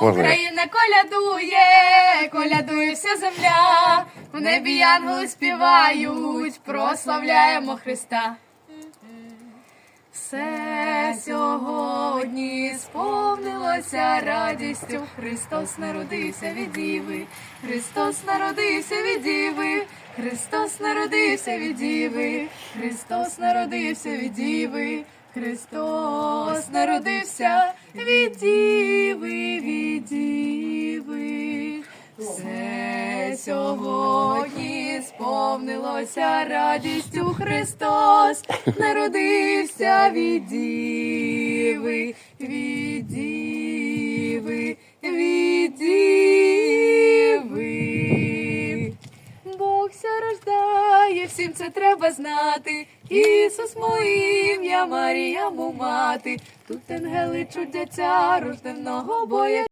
Україна колядує, колядує вся земля. В небі янголи співають, прославляємо Христа. Все сьогодні сповнилося радістю. Христос народився від діви, Христос народився від діви, Христос народився від діви, Христос народився від діви, Христос народився від діви, Все сьогодні сповнилося радістю Христос, народився від діви, від діви, від діви. Бог ся рождає, всім це треба знати. Ісус моє ім'я, Марія му мати. Тут ангели чудяться, рожденого боя.